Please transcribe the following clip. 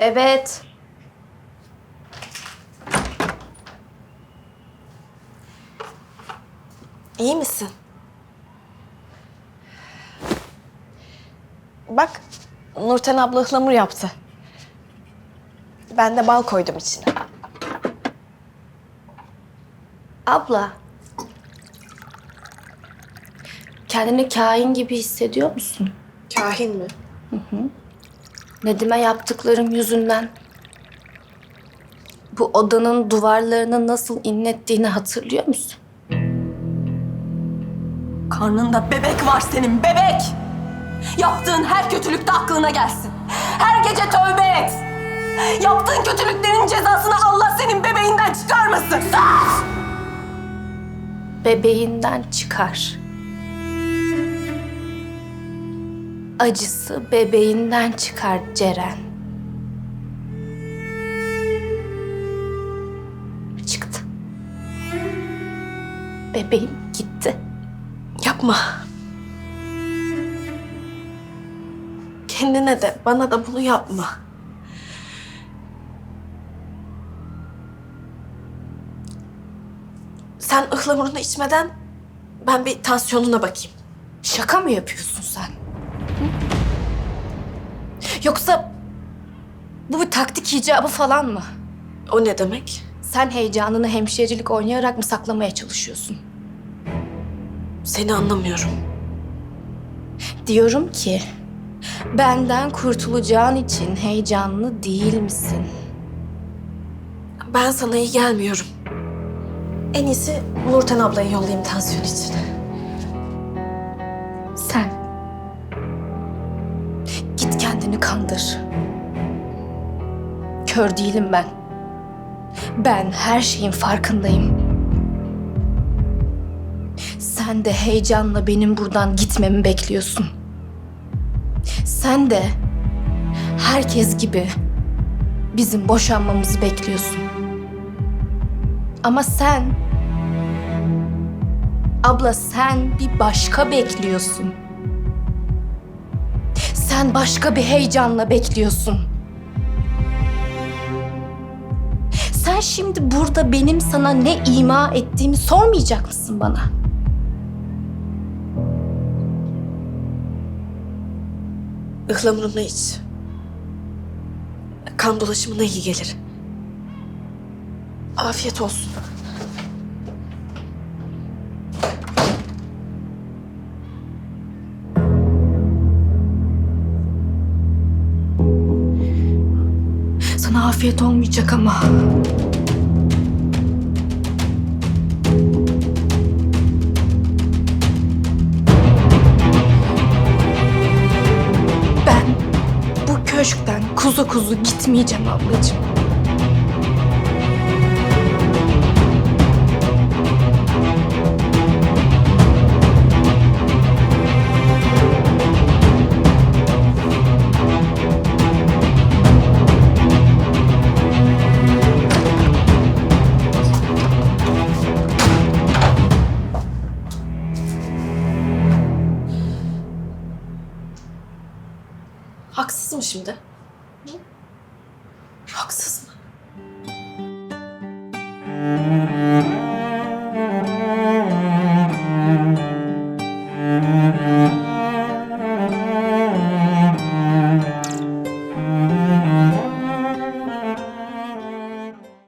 Evet. İyi misin? Bak, Nurten abla ıhlamur yaptı. Ben de bal koydum içine. Abla. Kendini kain gibi hissediyor musun? Kahin mi? Nedim'e yaptıklarım yüzünden. Bu odanın duvarlarını nasıl inlettiğini hatırlıyor musun? Karnında bebek var senin bebek. Yaptığın her kötülük de aklına gelsin. Her gece tövbe et. Yaptığın kötülüklerin cezasını Allah senin bebeğinden çıkarmasın. Bebeğinden çıkar. Acısı bebeğinden çıkar Ceren. Çıktı. Bebeğim gitti. Yapma. Kendine de bana da bunu yapma. Sen ıhlamurunu içmeden ben bir tansiyonuna bakayım. Şaka mı yapıyorsun sen? Yoksa bu bir taktik icabı falan mı? O ne demek? Sen heyecanını hemşirecilik oynayarak mı saklamaya çalışıyorsun? Seni anlamıyorum. Diyorum ki benden kurtulacağın için heyecanlı değil misin? Ben sana iyi gelmiyorum. En iyisi Nurten ablayı yollayayım tansiyon için. Sen kendini kandır. Kör değilim ben. Ben her şeyin farkındayım. Sen de heyecanla benim buradan gitmemi bekliyorsun. Sen de herkes gibi bizim boşanmamızı bekliyorsun. Ama sen Abla sen bir başka bekliyorsun. Sen başka bir heyecanla bekliyorsun. Sen şimdi burada benim sana ne ima ettiğimi sormayacak mısın bana? Ihlamurunu iç. Kan dolaşımına iyi gelir. Afiyet olsun. Sana afiyet olmayacak ama. Ben bu köşkten kuzu kuzu gitmeyeceğim ablacığım. Haksız mı şimdi? Hı? Haksız mı?